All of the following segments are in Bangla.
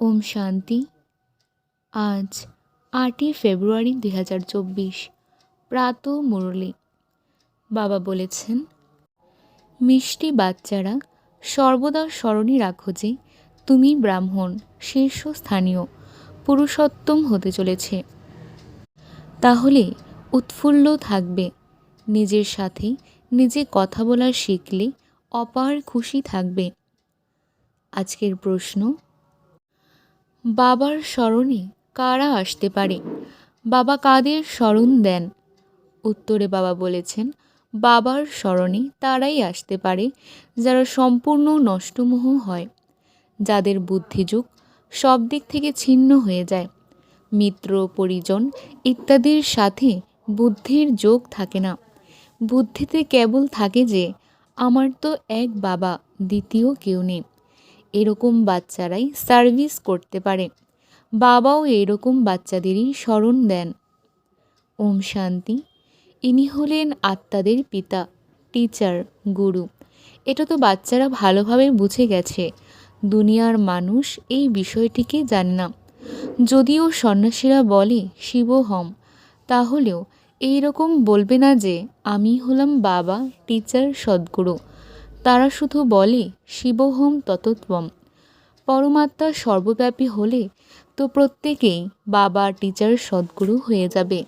ওম শান্তি। আজ আটই ফেব্রুয়ারি দুই হাজার চব্বিশ, প্রাত মুরলি। বাবা বলেছেন, মিষ্টি বাচ্চারা, সর্বদা স্মরণে রাখো যে তুমি ব্রাহ্মণ, শীর্ষস্থানীয়, পুরুষোত্তম হতে চলেছে। তাহলে উৎফুল্ল থাকবে, নিজের সাথে নিজে কথা বলা শিখলে অপার খুশি থাকবে। আজকের প্রশ্ন বাবার স্মরণে কারা আসতে পারে? বাবা কাদের স্মরণ দেন? উত্তরে বাবা বলেছেন, বাবার স্মরণে তারাই আসতে পারে যারা সম্পূর্ণ নষ্টমোহ হয়। যাদের বুদ্ধিযুগ সব দিক থেকে ছিন্ন হয়ে যায়। মিত্র, পরিজন ইত্যাদির সাথে বুদ্ধির যোগ থাকে না। বুদ্ধিতে কেবল থাকে যে, আমার তো এক বাবা, দ্বিতীয় কেউ নেই। এরকম বাচ্চারাই সার্ভিস করতে পারে। বাবাও এরকম বাচ্চাদেরই স্মরণ দেন। ওম শান্তি। ইনি হলেন আত্মাদের পিতা টিচার গুরু। এটা তো বাচ্চারা ভালোভাবে বুঝে গেছে। দুনিয়ার মানুষ এই বিষয়টিকে জানে না। যদিও সন্ন্যাসীরা বলে শিবহম তাহলেও এই রকম বলবে না যে, আমি হলাম বাবা টিচার সদ্গুরু। তারা শুধু বলে, শিবহোম ততত্বম। পরমাত্মা সর্বব্যাপী হলে তো প্রত্যেকেই বাবা টিচার সদ্গুরু হয়ে যাবে।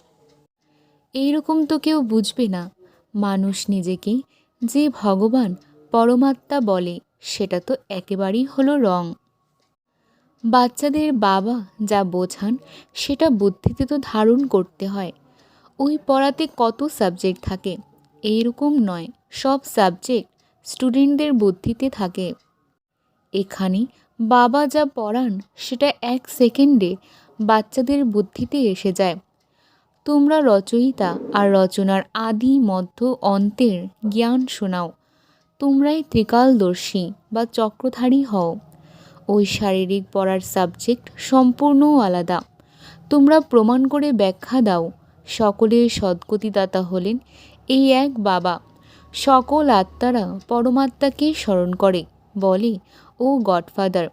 এই রকম তো কেউ বুঝবে না। মানুষ নিজেকে যে ভগবান পরমাত্মা বলে, সেটা তো একেবারেই হলো রং। বাচ্চাদের বাবা যা বোঝান, সেটা বুদ্ধিতে তো ধারণ করতে হয়। ওই পড়াতে কত সাবজেক্ট থাকে? এইরকম নয়। সব সাবজেক্ট স্টুডেন্টদের বুদ্ধিতে থাকে। এখানে বাবা যা পড়ান সেটা এক সেকেন্ডে বাচ্চাদের বুদ্ধিতে এসে যায়। তোমরা রচয়িতা আর রচনার আদি মধ্য অন্তের জ্ঞান শোনাও। তোমরাই ত্রিকালদর্শী বা চক্রধারী হও। ওই শারীরিক পড়ার সাবজেক্ট সম্পূর্ণ আলাদা। তোমরা প্রমাণ করে ব্যাখ্যা দাও। সকলের সদ্গতিদাতা হলেন এই এক বাবা। সকল আত্মারা পরমাত্মাকে স্মরণ করে, বলে, ও গডফাদার,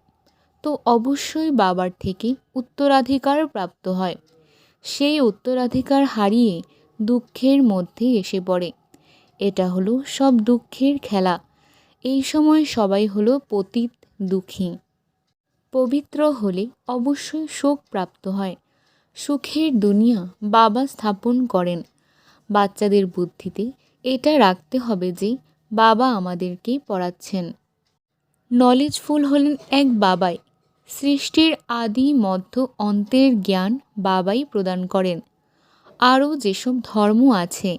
তো অবশ্যই বাবার থেকে উত্তরাধিকার প্রাপ্ত হয়। সেই উত্তরাধিকার হারিয়ে দুঃখের মধ্যে এসে পড়ে। এটা হলো সব দুঃখের খেলা। এই সময় সবাই হলো পতিত দুঃখী। পবিত্র হলে অবশ্যই শোক প্রাপ্ত হয়। সুখের দুনিয়া বাবা স্থাপন করেন। বাচ্চাদের বুদ্ধিতে এটা রাখতে হবে যে বাবা আমাদেরকে পড়াচ্ছেন। নলেজফুল হলেন এক বাবাই। সৃষ্টির আদি মধ্য অন্তের জ্ঞান বাবাই প্রদান করেন। আরও যেসব ধর্ম আছে,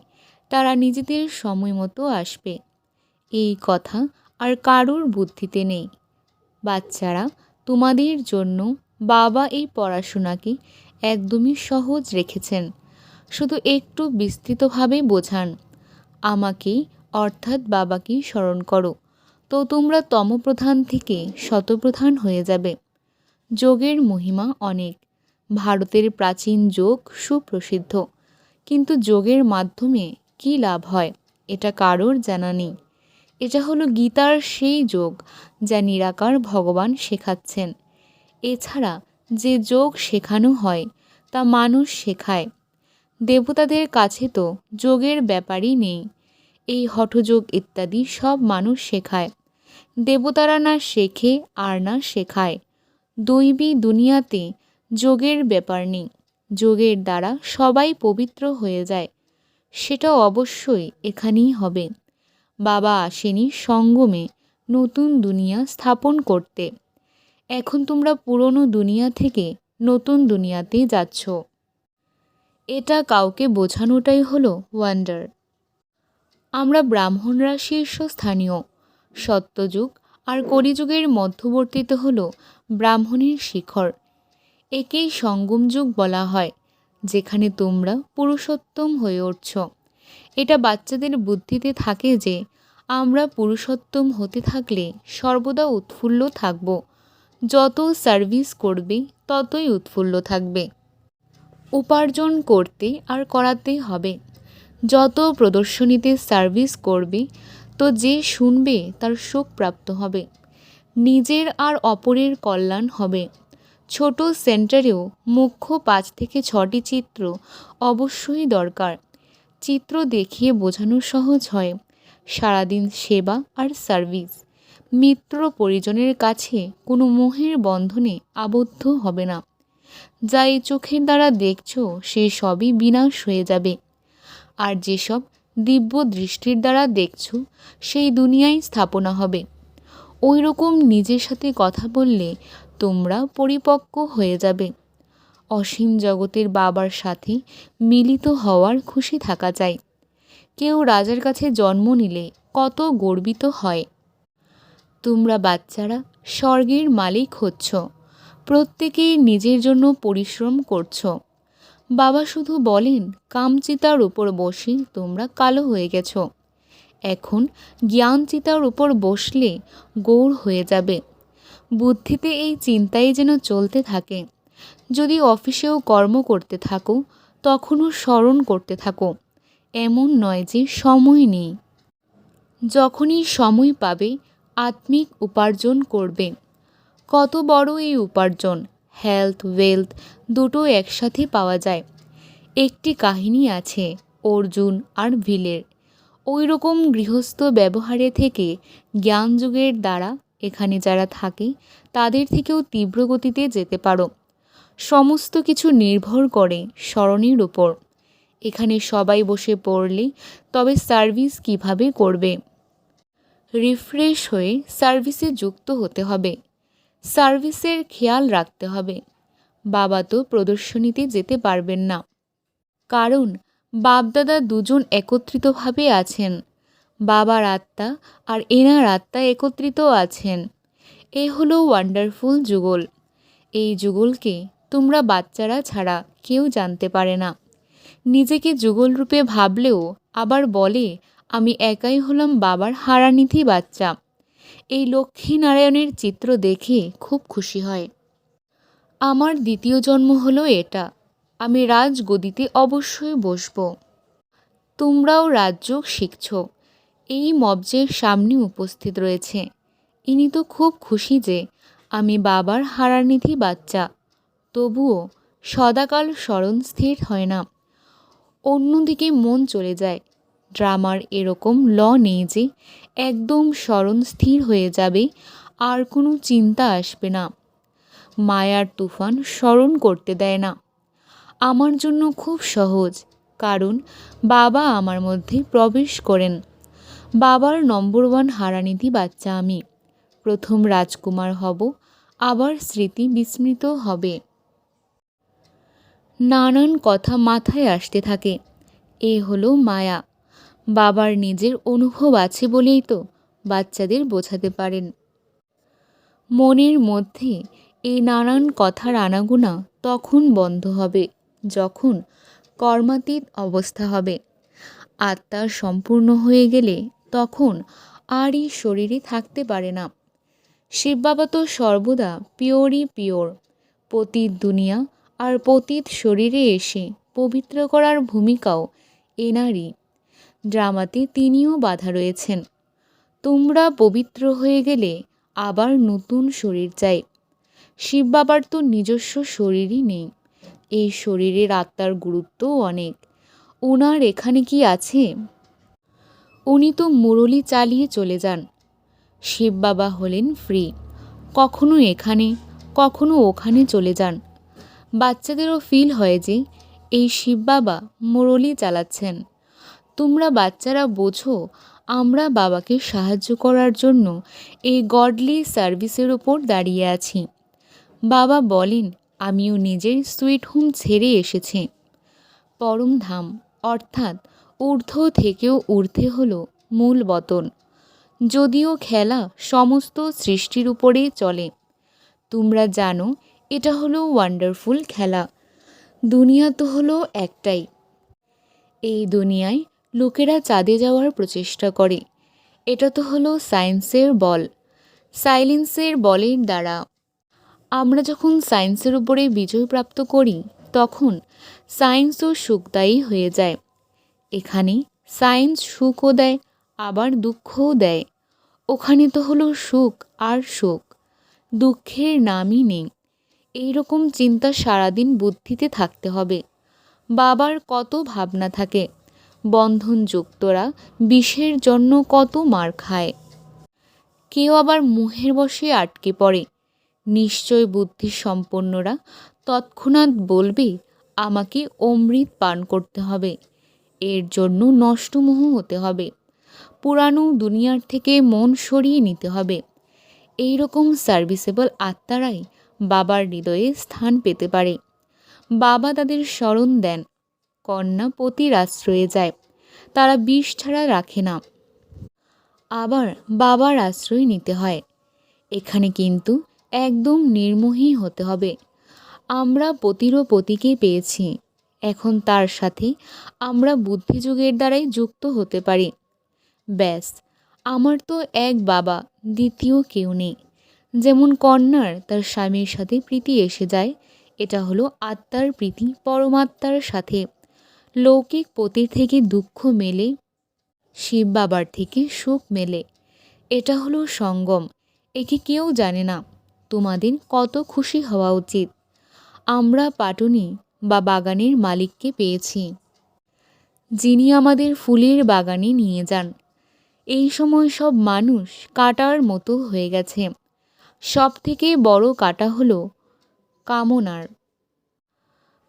তারা নিজেদের সময় মতো আসবে। এই কথা আর কারোর বুদ্ধিতে নেই। বাচ্চারা, তোমাদের জন্য বাবা এই পড়াশোনাকে একদমই সহজ রেখেছেন। শুধু একটু বিস্তৃতভাবে বোঝান। আমাকে অর্থাৎ বাবাকে স্মরণ করো। তো তোমরা তমপ্রধান থেকে শতপ্রধান হয়ে যাবে। যোগের মহিমা অনেক। ভারতের প্রাচীন যোগ সুপ্রসিদ্ধ। কিন্তু যোগের মাধ্যমে কী লাভ হয়, এটা কারোর জানা নেই। এটা হলো গীতার সেই যোগ যা নিরাকার ভগবান শেখাচ্ছেন। এছাড়া যে যোগ শেখানো হয়, তা মানুষ শেখায়। দেবতাদের কাছে তো যোগের ব্যাপারই নেই। এই হঠযোগ ইত্যাদি সব মানুষ শেখায়। দেবতারা না শেখে, আর না শেখায়। দৈবী দুনিয়াতে যোগের ব্যাপার নেই। যোগের দ্বারা সবাই পবিত্র হয়ে যায়। সেটা অবশ্যই এখানেই হবে। বাবা আসেনি সঙ্গমে নতুন দুনিয়া স্থাপন করতে। এখন তোমরা পুরনো দুনিয়া থেকে নতুন দুনিয়াতে যাচ্ছ। এটা কাউকে বোঝানোটাই হলো ওয়ান্ডার আমরা ব্রাহ্মণরা শীর্ষস্থানীয় সত্যযুগ আর কলিযুগের মধ্যবর্তীতে হল ব্রাহ্মণের শিখর। একেই সঙ্গম যুগ বলা হয়, যেখানে তোমরা পুরুষোত্তম হয়ে উঠছ। এটা বাচ্চাদের বুদ্ধিতে থাকে যে, আমরা পুরুষোত্তম হতে থাকলে সর্বদা উৎফুল্ল থাকব। যত সার্ভিস করবে, ততই উৎফুল্ল থাকবে। উপার্জন করতে আর করাতে হবে। যত প্রদর্শনীতে সার্ভিস করবে, তো যে শুনবে তার সুখ প্রাপ্ত হবে। নিজের আর অপরের কল্যাণ হবে। ছোট সেন্টারেও মুখ্য পাঁচ থেকে ছটি চিত্র অবশ্যই দরকার। চিত্র দেখিয়ে বোঝানো সহজ হয়। সারাদিন সেবা আর সার্ভিস। মিত্র পরিজনের কাছে কোনো মোহের বন্ধনে আবদ্ধ হবে না। যা এই চোখের দ্বারা দেখছ, সে সবই বিনাশ হয়ে যাবে। আর যেসব দিব্য দৃষ্টির দ্বারা দেখছ, সেই দুনিয়ায় স্থাপনা হবে। ওই রকম নিজের সাথে কথা বললে তোমরা পরিপক্ক হয়ে যাবে। অসীম জগতের বাবার সাথে মিলিত হওয়ার খুশি থাকা চাই। কেউ রাজার কাছে জন্ম নিলে কত গর্বিত হয়। তোমরা বাচ্চারা, স্বর্গের মালিক হচ্ছ। প্রত্যেকেই নিজের জন্য পরিশ্রম করছ। বাবা শুধু বলেন, কামচিতার উপর বসে তোমরা কালো হয়ে গেছো। এখন জ্ঞানচিতার উপর বসলে গৌর হয়ে যাবে। বুদ্ধিতে এই চিন্তাই যেন চলতে থাকে। যদি অফিসেও কর্ম করতে থাকো, তখনও স্মরণ করতে থাকো। এমন নয় যে সময় নেই। যখনই সময় পাবে, আত্মিক উপার্জন করবে। কত বড় এই উপার্জন? হেলথ ওয়েলথ দুটো একসাথে পাওয়া যায়। একটি কাহিনী আছে অর্জুন আর ভিলের। ওই রকম গৃহস্থ ব্যবহারে থেকে জ্ঞানযুগের দ্বারা এখানে যারা থাকে, তাদের থেকেও তীব্র গতিতে যেতে পারো। সমস্ত কিছু নির্ভর করে স্মরণের উপর। এখানে সবাই বসে পড়লে তবে সার্ভিস কীভাবে করবে? রিফ্রেশ হয়ে সার্ভিসে যুক্ত হতে হবে। সার্ভিসের খেয়াল রাখতে হবে। বাবা তো প্রদর্শনীতে যেতে পারবেন না। কারণ, বাপদাদা দুজন একত্রিতভাবে আছেন। বাবার আত্মা আর এনার আত্মা একত্রিত আছেন। এ হলো ওয়ান্ডারফুল যুগল। এই যুগলকে তোমরা বাচ্চারা ছাড়া কেউ জানতে পারে না। নিজেকে যুগল রূপে ভাবলেও আবার বলে, আমি একাই হলাম বাবার হারানিধি বাচ্চা। এই লক্ষ্মীনারায়ণের চিত্র দেখে খুব খুশি হয়। আমার দ্বিতীয় জন্ম হলো এটা। আমি রাজগদিতে অবশ্যই বসব। তোমরাও রাজযোগ শিখছ। এই মবজের সামনে উপস্থিত রয়েছে। ইনি তো খুব খুশি যে আমি বাবার হারানিধি বাচ্চা। তবুও সদাকাল স্মরণ স্থির হয় না। অন্যদিকে মন চলে যায়। ড্রামার এরকম ল নেই যে একদম স্মরণ স্থির হয়ে যাবে, আর কোনো চিন্তা আসবে না। মায়ার তুফান স্মরণ করতে দেয় না। আমার জন্য খুব সহজ, কারণ বাবা আমার মধ্যে প্রবেশ করেন। বাবার নম্বর ওয়ান হারানিধি বাচ্চা আমি। প্রথম রাজকুমার হব, আবার স্মৃতি বিস্মৃত হবে। নানান কথা মাথায় আসতে থাকে। এ হলো মায়া। বাবার নিজের অনুভব আছে বলেই তো বাচ্চাদের বোঝাতে পারেন। মনের মধ্যে এই নানান কথার আনাগোনা তখন বন্ধ হবে, যখন কর্মাতীত অবস্থা হবে। আত্মা সম্পূর্ণ হয়ে গেলে তখন আর এই শরীরে থাকতে পারে না। শিব বাবা তো সর্বদা পিওরই পিওর। পতীত দুনিয়া আর পতীত শরীরে এসে পবিত্র করার ভূমিকাও এনারই। ড্রামাতে তিনিও বাধা রয়েছেন। তোমরা পবিত্র হয়ে গেলে আবার নতুন শরীর চাই। শিব বাবার তো নিজস্ব শরীরই নেই। এই শরীরের আত্মার গুরুত্বও অনেক। ওনার এখানে কি আছে? উনি তো মুরলি চালিয়ে চলে যান। শিব বাবা হলেন ফ্রি। কখনো এখানে, কখনো ওখানে চলে যান। বাচ্চাদেরও ফিল হয় যে এই শিব বাবা মুরলি চালাচ্ছেন। তোমরা বাচ্চারা বোঝো আমরা বাবাকে সাহায্য করার জন্য এই গডলি সার্ভিসের ওপর দাঁড়িয়ে আছি। বাবা বলেন, আমিও নিজের সুইট হোম ছেড়ে এসেছি। পরম ধাম, অর্থাৎ ঊর্ধ্ব থেকেও ঊর্ধ্বে হল মূল বতন। যদিও খেলা সমস্ত সৃষ্টির উপরে চলে। তোমরা জানো, এটা হলো ওয়ান্ডারফুল খেলা। দুনিয়া তো হলো একটাই। এই দুনিয়ায় লোকেরা চাঁদে যাওয়ার প্রচেষ্টা করে। এটা তো হলো সায়েন্সের বল। সাইলেন্সের বলের দ্বারা। আমরা যখন সায়েন্সের উপরে বিজয় প্রাপ্ত করি, তখন সায়েন্সও সুখদায়ী হয়ে যায়। এখানে সায়েন্স সুখও দেয়, আবার দুঃখও দেয়। ওখানে তো হলো সুখ আর সুখ দুঃখের নামই নেই। এই রকম চিন্তা সারাদিন বুদ্ধিতে থাকতে হবে। বাবার কত ভাবনা থাকে। বন্ধনযুক্তরা বিষের জন্য কত মার খায়। কেউ আবার মুহের বসে আটকে পড়ে। নিশ্চয় বুদ্ধি সম্পন্নরা তৎক্ষণাৎ বলবে, আমাকে অমৃত পান করতে হবে। এর জন্য নষ্টমোহ হতে হবে। পুরানো দুনিয়ার থেকে মন সরিয়ে নিতে হবে। এই রকম সার্ভিসেবল আত্মারাই বাবার হৃদয়ে স্থান পেতে পারে। বাবা তাদের স্মরণ দেন। কন্যা পতির আশ্রয়ে যায়। তারা বিষ ছাড়া রাখে না। আবার বাবার আশ্রয় নিতে হয়। এখানে কিন্তু একদম নির্মোহী হতে হবে। আমরা পতিরও পতিকে পেয়েছি। এখন তার সাথে আমরা বুদ্ধিযুগের দ্বারাই যুক্ত হতে পারি। ব্যাস, আমার তো এক বাবা, দ্বিতীয় কেউ নেই। যেমন কন্যার তার স্বামীর সাথে প্রীতি এসে যায়, এটা হলো আত্মার প্রীতি, পরমাত্মার সাথে। লৌকিক পতির থেকে দুঃখ মেলে, শিব বাবার থেকে সুখ মেলে। এটা হলো সঙ্গম। একে কেউ জানে না। তোমাদের কত খুশি হওয়া উচিত। আমরা পাটুনি বা বাগানের মালিককে পেয়েছি। যিনি আমাদের ফুলের বাগানে নিয়ে যান। এই সময় সব মানুষ কাটার মতো হয়ে গেছে। সব থেকে বড় কাটা হলো কামনার।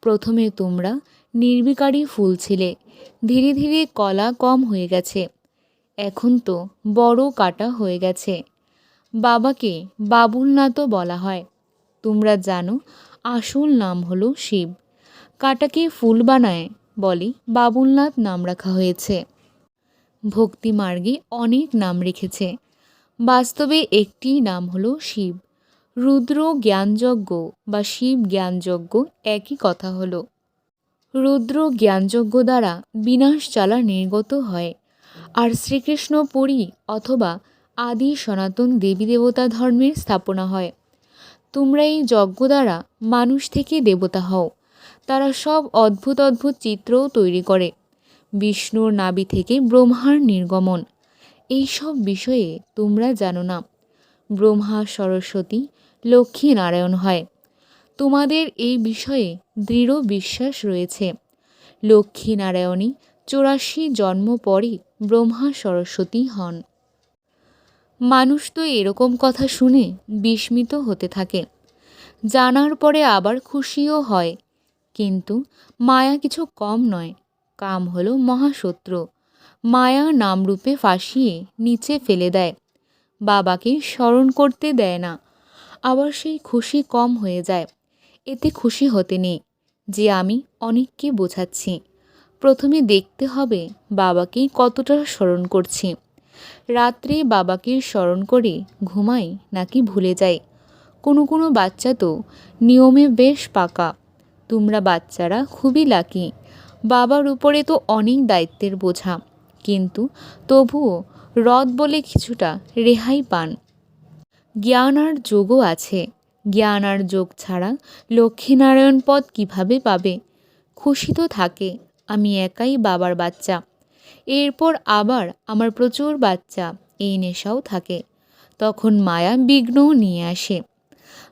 প্রথমে তোমরা নির্বিকারী ফুল ছিলে। ধীরে ধীরে কলা কম হয়ে গেছে। এখন তো বড় কাটা হয়ে গেছে। বাবাকে বাবুলনাথও বলা হয়। তোমরা জানো, আসল নাম হলো শিব। কাটাকে ফুল বানায় বলে বাবুলনাথ নাম রাখা হয়েছে। ভক্তি মার্গে অনেক নাম রেখেছে। বাস্তবে একটি নাম হলো শিব। রুদ্র জ্ঞানযজ্ঞ বা শিব জ্ঞানযজ্ঞ একই কথা হলো। রুদ্র জ্ঞানযজ্ঞ দ্বারা বিনাশ চালা নির্গত হয়। আর শ্রীকৃষ্ণ পুরী অথবা আদি সনাতন দেবী দেবতা ধর্মের স্থাপনা হয়। তোমরা এই যজ্ঞ দ্বারা মানুষ থেকে দেবতা হও। তারা সব অদ্ভুত অদ্ভুত চিত্রও তৈরি করে। বিষ্ণুর নাবি থেকে ব্রহ্মার নির্গমন। এই সব বিষয়ে তোমরা জানো না। ব্রহ্মা, সরস্বতী, লক্ষ্মী নারায়ণ হয়। তোমাদের এই বিষয়ে দৃঢ় বিশ্বাস রয়েছে। লক্ষ্মী নারায়ণী চৌরাশি জন্ম পরে ব্রহ্মা সরস্বতী হন। মানুষ তো এরকম কথা শুনে বিস্মিত হতে থাকে। জানার পরে আবার খুশিও হয়। কিন্তু মায়া কিছু কম নয়, কাম হলো মহাশত্রু। মায়া নামরূপে ফাঁসিয়ে নিচে ফেলে দেয়। বাবাকে স্মরণ করতে দেয় না। আবার সেই খুশি কম হয়ে যায়। এতে খুশি হতে নেই, যে আমি অনেককে বোঝাচ্ছি। প্রথমে দেখতে হবে বাবাকে কতটা স্মরণ করছি। রাত্রে বাবাকে স্মরণ করে ঘুমাই নাকি ভুলে যাই। কোনো কোনো বাচ্চা তো নিয়মে বেশ পাকা। তোমরা বাচ্চারা খুবই লাকি। বাবার উপরে তো অনেক দায়িত্বের বোঝা। কিন্তু তবুও রদ বলে কিছুটা রেহাই পান। জ্ঞান আর যোগও আছে। জ্ঞান আর যোগ ছাড়া লক্ষ্মীনারায়ণ পদ কীভাবে পাবে? খুশি তো থাকে, আমি একাই বাবার বাচ্চা। এরপর আবার আমার প্রচুর বাচ্চা, এই নেশাও থাকে। তখন মায়া বিঘ্নও নিয়ে আসে।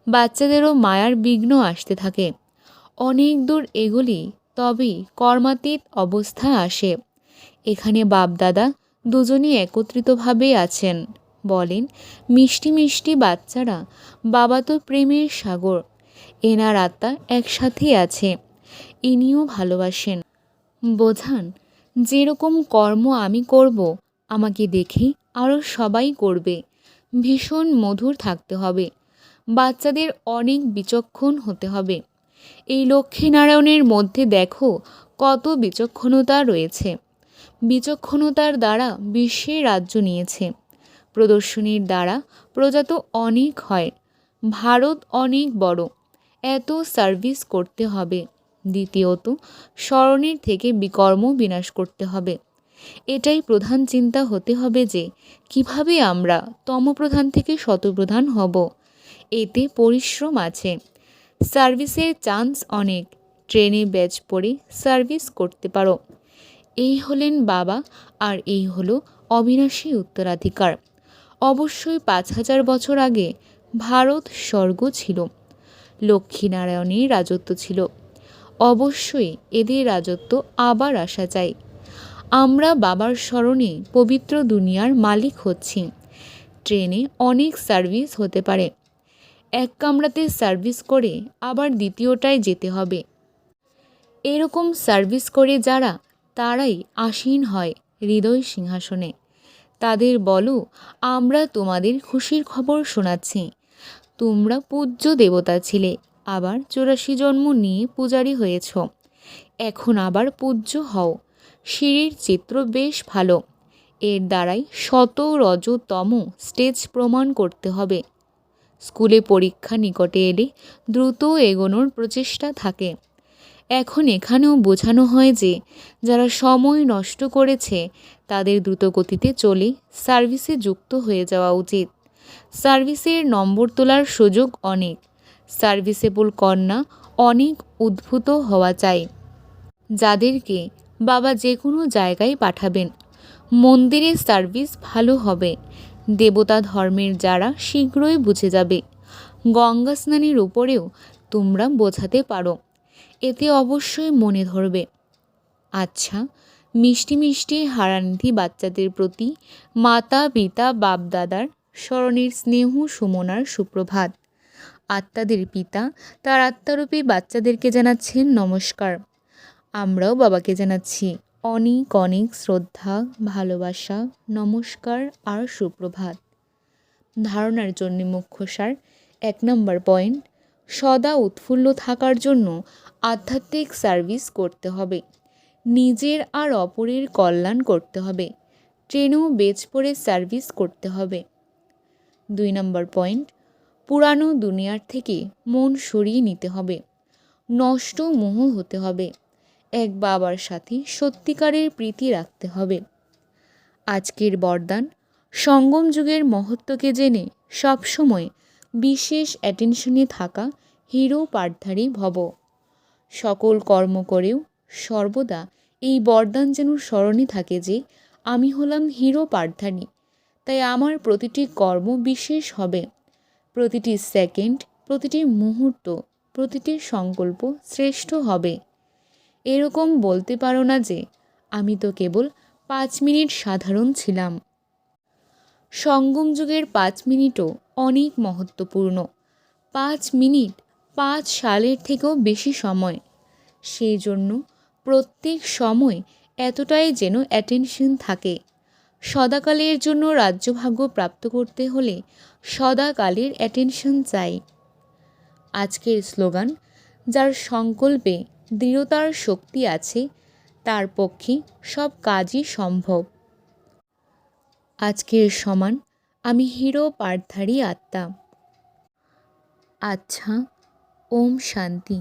বাচ্চাদেরও মায়ার বিঘ্ন আসতে থাকে। অনেক দূর এগুলি তবেই কর্মাতীত অবস্থা আসে। এখানে বাপদাদা দুজনই একত্রিতভাবে আছেন। বলেন, মিষ্টি মিষ্টি বাচ্চারা, বাবা তো প্রেমের সাগর, এনার আত্মা একসাথে আছে, ইনিও ভালোবাসেন। বোঝান, যেরকম কর্ম আমি করব, আমাকে দেখে আরও সবাই করবে, ভীষণ মধুর থাকতে হবে, বাচ্চাদের অনেক বিচক্ষণ হতে হবে। এই লক্ষ্মীনারায়ণের মধ্যে দেখো কত বিচক্ষণতা রয়েছে, বিচক্ষণতার দ্বারা বিশ্বের রাজ্য নিয়েছে। প্রদর্শনীর দ্বারা প্রজাত অনেক হয়। ভারত অনেক বড়। এত সার্ভিস করতে হবে। দ্বিতীয়ত স্মরণের থেকে বিকর্ম বিনাশ করতে হবে। এটাই প্রধান চিন্তা হতে হবে যে, কীভাবে আমরা তমপ্রধান থেকে শতপ্রধান হব। এতে পরিশ্রম আছে। সার্ভিসের চান্স অনেক। ট্রেনে ব্যাচ পড়ে সার্ভিস করতে পারো। এই হলেন বাবা আর এই হলো অবিনাশী উত্তরাধিকার। অবশ্যই পাঁচ হাজার বছর আগে ভারত স্বর্গ ছিল। লক্ষ্মীনারায়ণের রাজত্ব ছিল। অবশ্যই এদের রাজত্ব আবার আসা চাই। আমরা বাবার স্মরণে পবিত্র দুনিয়ার মালিক হচ্ছি। ট্রেনে অনেক সার্ভিস হতে পারে। এক কামরাতে সার্ভিস করে আবার দ্বিতীয়টায় যেতে হবে। এরকম সার্ভিস করে যারা, তারাই আসীন হয় হৃদয় সিংহাসনে। তাদের বলো, আমরা তোমাদের খুশির খবর শোনাচ্ছি। তোমরা পূজ্য দেবতা ছিলে, আবার চুরাশি জন্ম নিয়ে পূজারী হয়েছ। এখন আবার পূজ্য হও। সিঁড়ির চিত্র বেশ ভালো। এর দ্বারাই শত রজতম স্টেজ প্রমাণ করতে হবে। স্কুলে পরীক্ষা নিকটে এলে দ্রুত এগোনোর প্রচেষ্টা থাকে। এখন এখানেও বোঝানো হয় যে, যারা সময় নষ্ট করেছে, তাদের দ্রুত গতিতে চলে সার্ভিসে যুক্ত হয়ে যাওয়া উচিত। সার্ভিসের নম্বর তোলার সুযোগ অনেক। সার্ভিসেবল কন্যা অনেক উদ্ভূত হওয়া চাই। যাদেরকে বাবা যে কোনো জায়গায় পাঠাবেন। মন্দিরের সার্ভিস ভালো হবে। দেবতা ধর্মের যারা শীঘ্রই বুঝে যাবে। গঙ্গা স্নানের উপরেও তোমরা বোঝাতে পারো। এতে অবশ্যই মনে ধরবে। আচ্ছা মিষ্টি মিষ্টি হারানিধি বাচ্চাদের প্রতি মাতা পিতা বাপ দাদার স্মরণের স্নেহ সুমনার সুপ্রভাত। আত্মাদের পিতা, তার আত্মারূপী বাচ্চাদেরকে জানাচ্ছেন নমস্কার। আমরাও বাবাকে জানাচ্ছি অনেক অনেক শ্রদ্ধা, ভালোবাসা, নমস্কার আর সুপ্রভাত। ধারণার জন্য মুখ্য সার এক নম্বর পয়েন্ট সদা উৎফুল্ল থাকার জন্য আধ্যাত্মিক সার্ভিস করতে হবে। নিজের আর অপরের কল্যাণ করতে হবে। ট্রেনেও বেচ পড়ে সার্ভিস করতে হবে। দুই নম্বর পয়েন্ট, পুরানো দুনিয়ার থেকে মন সরিয়ে নিতে হবে। নষ্ট মোহ হতে হবে। এক বাবার সাথে সত্যিকারের প্রীতি রাখতে হবে। আজকের বরদান সঙ্গম যুগের মহত্বকে জেনে সবসময় বিশেষ অ্যাটেনশনে থাকা হিরো পাঠধারী ভব। সকল কর্ম করেও সর্বদা এই বরদান যেন স্মরণে থাকে যে, আমি হলাম হিরো পাঠধারী তাই আমার প্রতিটি কর্ম বিশেষ হবে। প্রতিটি সেকেন্ড, প্রতিটি মুহূর্ত, প্রতিটি সংকল্প শ্রেষ্ঠ হবে। এরকম বলতে পারো না যে, আমি তো কেবল পাঁচ মিনিট সাধারণ ছিলাম। সঙ্গম যুগের পাঁচ মিনিটও অনেক মহত্বপূর্ণ। পাঁচ মিনিট পাঁচ সালের থেকেও বেশি সময়। সেই জন্য প্রত্যেক সময় এতটাই যেন অ্যাটেনশন থাকে। সদাকালের জন্য রাজ্যভাগ্য প্রাপ্ত করতে হলে সদাকালের অ্যাটেনশন চাই। আজকের স্লোগান, যার সংকল্পে দৃঢ়তার শক্তি আছে, তার পক্ষে সব কাজই সম্ভব। আজকের সমান, আমি হিরো পাঠধারী আত্মা। আচ্ছা ওম শান্তি